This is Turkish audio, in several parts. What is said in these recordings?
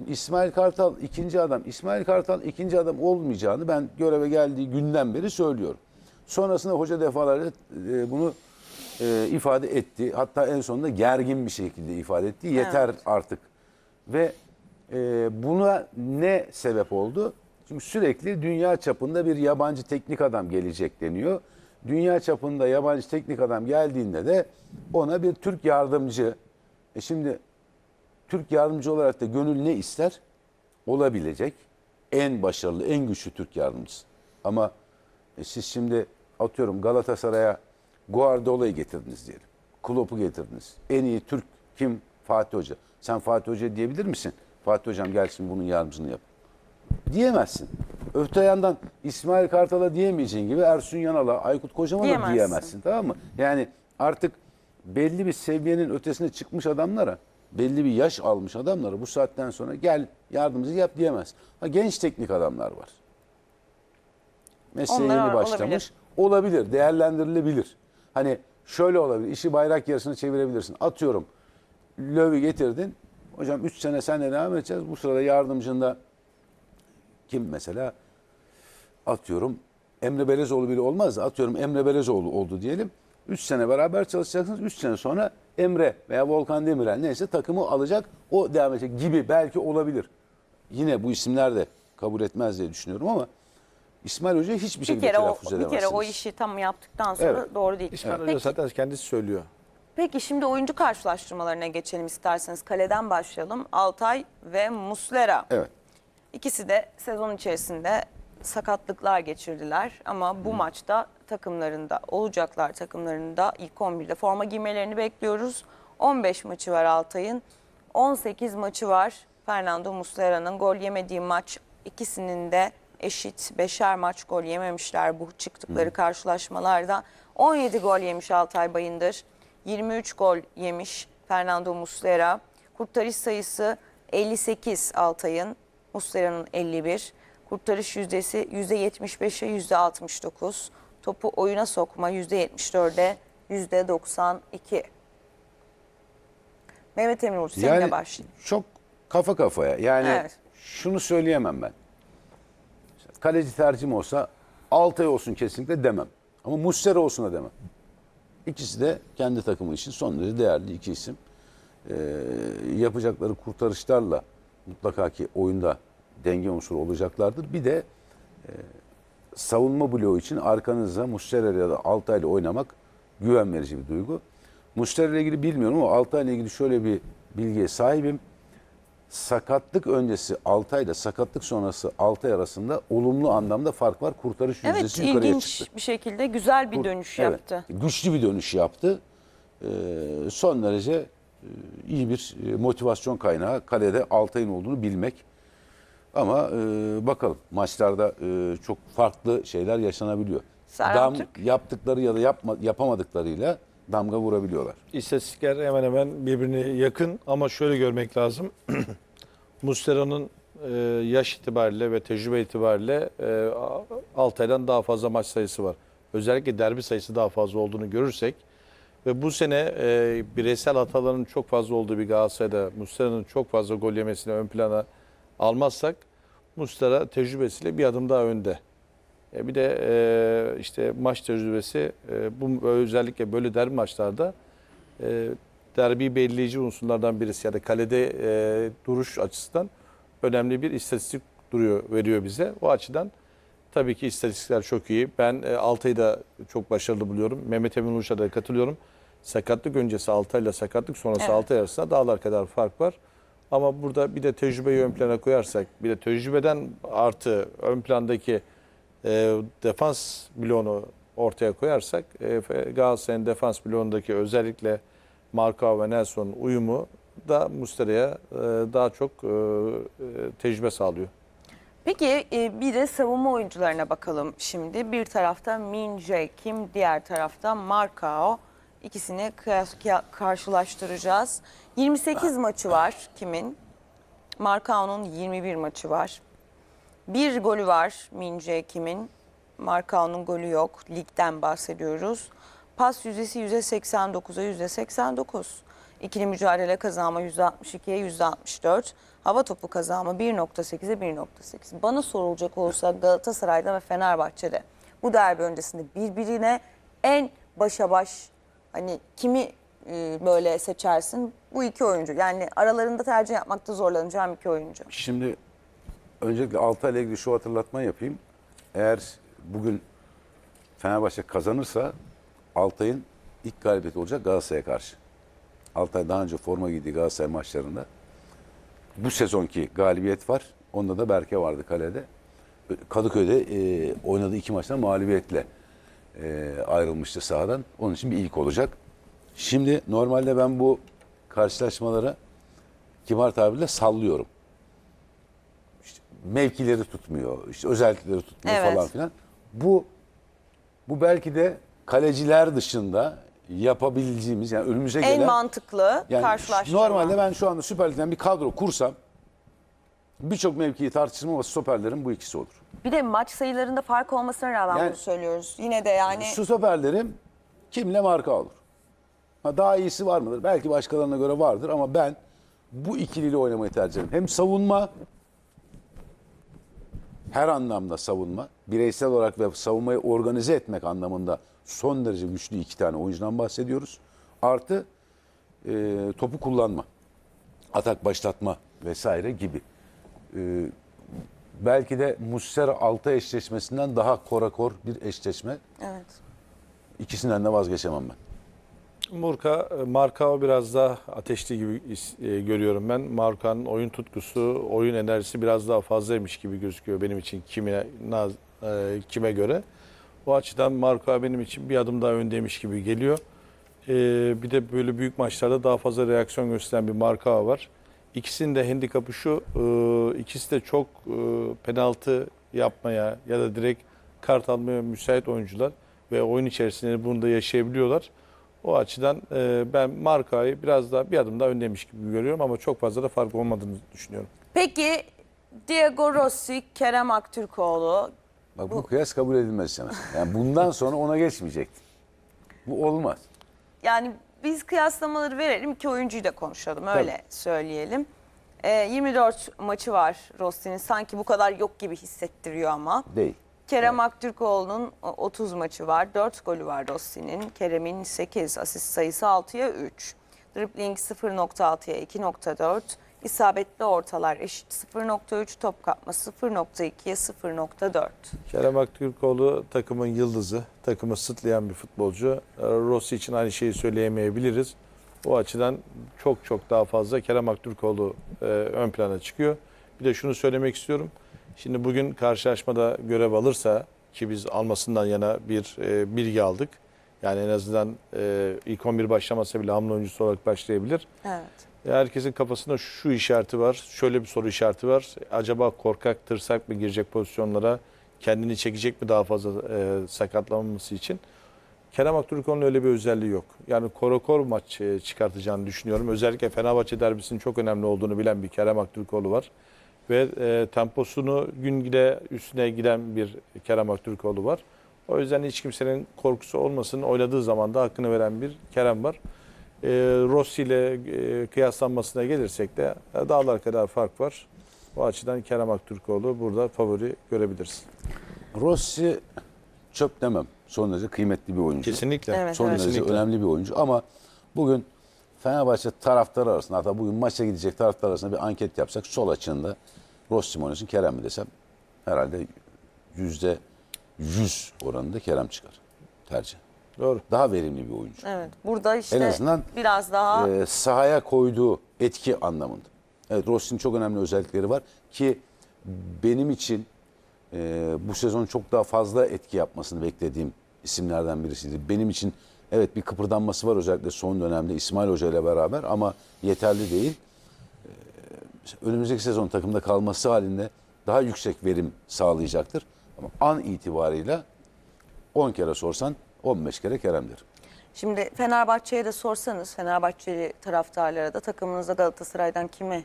Şimdi İsmail Kartal ikinci adam. İsmail Kartal ikinci adam olmayacağını ben göreve geldiği günden beri söylüyorum. Sonrasında hoca defalarca e, bunu e, ifade etti. Hatta en sonunda gergin bir şekilde ifade etti. Yeter artık. Ve e, buna ne sebep oldu? Çünkü sürekli dünya çapında bir yabancı teknik adam gelecek deniyor. Dünya çapında yabancı teknik adam geldiğinde de ona bir Türk yardımcı. E şimdi Türk yardımcı olarak da gönül ne ister? Olabilecek en başarılı, en güçlü Türk yardımcısı. Ama e, siz şimdi atıyorum Galatasaray'a Guardiola'yı getirdiniz diyelim. Klopp'u getirdiniz. En iyi Türk kim? Fatih Hoca. Sen Fatih Hoca diyebilir misin? Fatih Hocam gelsin bunun yardımcısını yap. Diyemezsin. Öte yandan İsmail Kartal'a diyemeyeceğin gibi Ersun Yanal'a, Aykut Kocaman'a Diyemezsin. diyemezsin. Tamam mı? Yani artık belli bir seviyenin ötesine çıkmış adamlara, belli bir yaş almış adamlara bu saatten sonra gel yardımcı yap diyemez. Ha, genç teknik adamlar var. Mesleğe Onlar yeni başlamış. olabilir. Olabilir, değerlendirilebilir. Hani şöyle olabilir, işi bayrak yarısına çevirebilirsin. Atıyorum, Löw'ü getirdin. Hocam 3 sene senle devam edeceğiz. Bu sırada yardımcında kim mesela? Atıyorum Emre Belezoğlu bile olmaz atıyorum Emre Belezoğlu oldu diyelim. 3 sene beraber çalışacaksınız. 3 sene sonra Emre veya Volkan Demirel neyse takımı alacak. O devam edecek gibi belki olabilir. Yine bu isimler de kabul etmez diye düşünüyorum ama İsmail Hoca hiçbir Bir şekilde kere o telaffuz bir edemezsiniz. kere o işi tam yaptıktan sonra Evet. doğru değil. İsmail Hoca zaten kendisi söylüyor. peki şimdi oyuncu karşılaştırmalarına geçelim isterseniz. Kaleden başlayalım. Altay ve Muslera. Evet. İkisi de sezon içerisinde sakatlıklar geçirdiler ama bu maçta takımlarında olacaklar takımlarında ilk 11'de forma giymelerini bekliyoruz. 15 maçı var Altay'ın. 18 maçı var Fernando Muslera'nın gol yemediği maç ikisinin de eşit. Beşer maç gol yememişler bu çıktıkları karşılaşmalarda. 17 gol yemiş Altay Bayındır. 23 gol yemiş Fernando Muslera. Kurtarış sayısı 58 Altay'ın. Muslera'nın 51. Kurtarış yüzdesi %75'e %69. Topu oyuna sokma %74'e %92. Mehmet Emin Uluç seninle Yani başlayayım. çok kafa kafaya. Yani Evet. şunu söyleyemem ben. Kaleci tercihim olsa Altay olsun kesinlikle demem. Ama Muslera olsun da demem. İkisi de kendi takımı için son derece değerli iki isim. Ee, yapacakları kurtarışlarla mutlaka ki oyunda denge unsuru olacaklardır. Bir de e, savunma bloğu için arkanızda Muslera ya da Altay ile oynamak güven verici bir duygu. Muslera ile ilgili bilmiyorum ama Altay ile ilgili şöyle bir bilgiye sahibim. Sakatlık öncesi Altay ile sakatlık sonrası Altay arasında olumlu anlamda fark var. Kurtarış Evet yüzdesi yukarıya ilginç çıktı. bir şekilde güzel bir dönüş Evet, yaptı. Güçlü bir dönüş yaptı. Ee, son derece e, iyi bir e, motivasyon kaynağı kalede Altay'ın olduğunu bilmek. Ama e, bakalım maçlarda e, çok farklı şeyler yaşanabiliyor. Serhan Dam, Türk. yaptıkları ya da yapma, yapamadıklarıyla damga vurabiliyorlar. İstatistikler hemen hemen birbirine yakın ama şöyle görmek lazım. Muslera'nın e, yaş itibariyle ve tecrübe itibariyle e, Altay'dan daha fazla maç sayısı var. Özellikle derbi sayısı daha fazla olduğunu görürsek ve bu sene e, bireysel hataların çok fazla olduğu bir Galatasaray'da Muslera'nın çok fazla gol yemesini ön plana almazsak Muslera tecrübesiyle bir adım daha önde. E, bir de e, işte maç tecrübesi e, bu özellikle böyle derbi maçlarda e, derbi belirleyici unsurlardan birisi ya da kalede e, duruş açısından önemli bir istatistik duruyor veriyor bize. O açıdan tabii ki istatistikler çok iyi. Ben e, Altay'ı da çok başarılı buluyorum. Mehmet Emin Uluç'a da katılıyorum. Sakatlık öncesi Altay ile sakatlık sonrası Evet. Altay arasında dağlar kadar fark var. Ama burada bir de tecrübeyi ön plana koyarsak, bir de tecrübeden artı ön plandaki e, defans bloğunu ortaya koyarsak e, Galatasaray'ın defans bloğundaki özellikle Marka ve Nelson'un uyumu da Muslera'ya e, daha çok e, tecrübe sağlıyor. Peki e, bir de savunma oyuncularına bakalım şimdi. Bir tarafta Min Kim, diğer tarafta Markao. İkisini karşılaştıracağız. 28 maçı var Kim'in. Markao'nun 21 maçı var. Bir golü var Min Jae Kim'in. Markao'nun golü yok. Ligden bahsediyoruz. Pas yüzdesi %89'a %89. İkili mücadele kazanma %62'ye %64. Hava topu kazanma 1.8'e 1.8. Bana sorulacak olursa Galatasaray'da ve Fenerbahçe'de bu derbi öncesinde birbirine en başa baş hani kimi e, böyle seçersin? Bu iki oyuncu. Yani aralarında tercih yapmakta zorlanacağım iki oyuncu. Şimdi öncelikle Altay'la ilgili şu hatırlatma yapayım. Eğer bugün Fenerbahçe kazanırsa Altay'ın ilk galibiyeti olacak Galatasaray'a karşı. Altay daha önce forma giydiği Galatasaray maçlarında bu sezonki galibiyet var. Onda da Berke vardı kalede. Kadıköy'de e, oynadığı iki maçtan mağlubiyetle e, ayrılmıştı sahadan. Onun için bir ilk olacak. Şimdi normalde ben bu karşılaşmalara kibar tabirle sallıyorum mevkileri tutmuyor, işte özellikleri tutmuyor Evet. falan filan. Bu bu belki de kaleciler dışında yapabileceğimiz yani önümüze gelen En mantıklı yani karşılaştırma. normalde ben şu anda Süper Lig'den bir kadro kursam birçok mevkiyi tartışmam ama stoperlerin bu ikisi olur. Bir de maç sayılarında fark olmasına rağmen Yani- bunu söylüyoruz. Yine de yani Şu stoperlerim kimle marka olur? Ha, daha iyisi var mıdır? Belki başkalarına göre vardır ama ben bu ikiliyle oynamayı tercih ederim. Hem savunma her anlamda savunma, bireysel olarak ve savunmayı organize etmek anlamında son derece güçlü iki tane oyuncudan bahsediyoruz. Artı e, topu kullanma, atak başlatma vesaire gibi. E, belki de Muslera Altay eşleşmesinden daha korakor bir eşleşme. evet. İkisinden de vazgeçemem ben. Murka, Marka biraz daha ateşli gibi e, görüyorum ben. Marka'nın oyun tutkusu, oyun enerjisi biraz daha fazlaymış gibi gözüküyor benim için kime naz, e, kime göre. O açıdan Marka benim için bir adım daha öndeymiş gibi geliyor. E, bir de böyle büyük maçlarda daha fazla reaksiyon gösteren bir Marka var. İkisinin de handikapı şu, e, ikisi de çok e, penaltı yapmaya ya da direkt kart almaya müsait oyuncular ve oyun içerisinde bunu da yaşayabiliyorlar. O açıdan e, ben markayı biraz daha bir adım daha öndeymiş gibi görüyorum ama çok fazla da fark olmadığını düşünüyorum. Peki Diego Rossi, Kerem Aktürkoğlu Bak bu kıyas kabul edilmez istemez. Yani bundan sonra ona geçmeyecektin. Bu olmaz. yani biz kıyaslamaları verelim iki oyuncuyu da konuşalım öyle söyleyelim. Ee, 24 maçı var Rossi'nin sanki bu kadar yok gibi hissettiriyor ama. Değil. Kerem Aktürkoğlu'nun 30 maçı var. 4 golü var Rossi'nin. Kerem'in 8, asist sayısı 6'ya 3. Dribbling 0.6'ya 2.4. İsabetli ortalar eşit 0.3. Top kapma 0.2'ye 0.4. Kerem Aktürkoğlu takımın yıldızı, takımı sıtlayan bir futbolcu. E, Rossi için aynı şeyi söyleyemeyebiliriz. O açıdan çok çok daha fazla Kerem Aktürkoğlu e, ön plana çıkıyor. Bir de şunu söylemek istiyorum. Şimdi bugün karşılaşmada görev alırsa ki biz almasından yana bir e, bilgi aldık. Yani en azından e, ilk 11 başlamasa bile hamle oyuncusu olarak başlayabilir. Evet. Herkesin kafasında şu işareti var, şöyle bir soru işareti var. Acaba korkak, tırsak mı girecek pozisyonlara, kendini çekecek mi daha fazla e, sakatlanmaması için? Kerem Aktürkoğlu'nun öyle bir özelliği yok. Yani korokor maç e, çıkartacağını düşünüyorum. Özellikle Fenerbahçe derbisinin çok önemli olduğunu bilen bir Kerem Aktürkoğlu var. Ve e, temposunu gün gide üstüne giden bir Kerem Aktürkoğlu var. O yüzden hiç kimsenin korkusu olmasın. Oynadığı zaman da hakkını veren bir Kerem var. E, Rossi ile e, kıyaslanmasına gelirsek de e, dağlar kadar fark var. O açıdan Kerem Aktürkoğlu burada favori görebiliriz. Rossi çöp demem. Son derece kıymetli bir oyuncu. Kesinlikle. Evet, Son evet. derece Kesinlikle. önemli bir oyuncu ama bugün Fenerbahçe taraftarı arasında hatta bugün maça gidecek taraftar arasında bir anket yapsak sol açığında Rossi mi oynasın Kerem mi desem herhalde yüzde yüz oranında Kerem çıkar tercih. Doğru. Daha verimli bir oyuncu. Evet. Burada işte En azından, biraz daha Ee, sahaya koyduğu etki anlamında. Evet Rossi'nin çok önemli özellikleri var ki benim için e, bu sezon çok daha fazla etki yapmasını beklediğim isimlerden birisiydi. Benim için evet bir kıpırdanması var özellikle son dönemde İsmail Hoca ile beraber ama yeterli değil. Ee, önümüzdeki sezon takımda kalması halinde daha yüksek verim sağlayacaktır. Ama an itibarıyla 10 kere sorsan 15 kere Kerem derim. Şimdi Fenerbahçe'ye de sorsanız Fenerbahçeli taraftarlara da takımınızda Galatasaray'dan kimi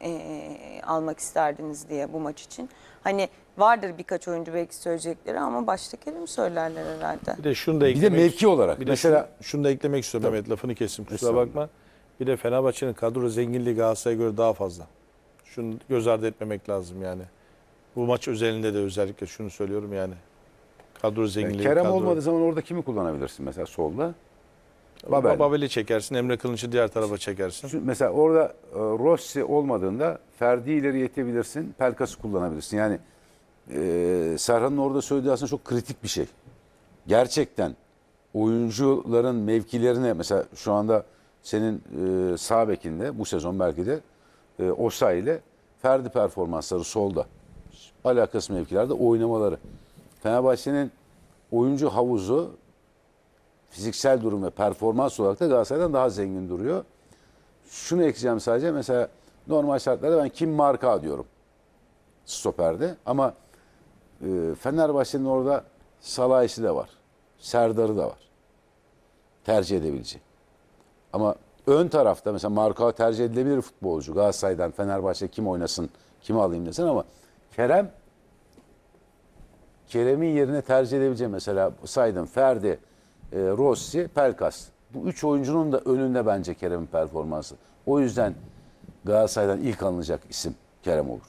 eee, almak isterdiniz diye bu maç için. Hani vardır birkaç oyuncu belki söyleyecekleri ama başta Kerim söylerler herhalde. Bir de şunu da Bir de eklemek mevki olarak Bir de mesela şunu, şunu da eklemek istiyorum Mehmet lafını kestim kusura bakma. Bir de Fenerbahçe'nin kadro zenginliği Galatasaray'a göre daha fazla. Şunu göz ardı etmemek lazım yani. Bu maç özelinde de özellikle şunu söylüyorum yani. Kadro zenginliği. Kerem kadro... olmadığı zaman orada kimi kullanabilirsin mesela solda? Babel. Babel. Babel'i çekersin, Emre Kılınç'ı diğer tarafa çekersin. Mesela orada e, Rossi olmadığında Ferdi ileri yetebilirsin, Pelkas'ı kullanabilirsin. Yani e, Serhan'ın orada söylediği aslında çok kritik bir şey. Gerçekten oyuncuların mevkilerine mesela şu anda senin e, sağ bekinde bu sezon belki de e, Osay ile Ferdi performansları solda. Alakası mevkilerde oynamaları. Fenerbahçe'nin oyuncu havuzu fiziksel durum ve performans olarak da Galatasaray'dan daha zengin duruyor. Şunu ekleyeceğim sadece mesela normal şartlarda ben kim marka diyorum stoperde ama e, Fenerbahçe'nin orada Salah'sı de var. Serdar'ı da var. Tercih edebilecek. Ama ön tarafta mesela marka tercih edilebilir futbolcu. Galatasaray'dan Fenerbahçe kim oynasın, kimi alayım desen ama Kerem Kerem'in yerine tercih edebileceğim mesela saydım Ferdi, e, Rossi, Pelkas. Bu üç oyuncunun da önünde bence Kerem'in performansı. O yüzden Galatasaray'dan ilk alınacak isim Kerem olur.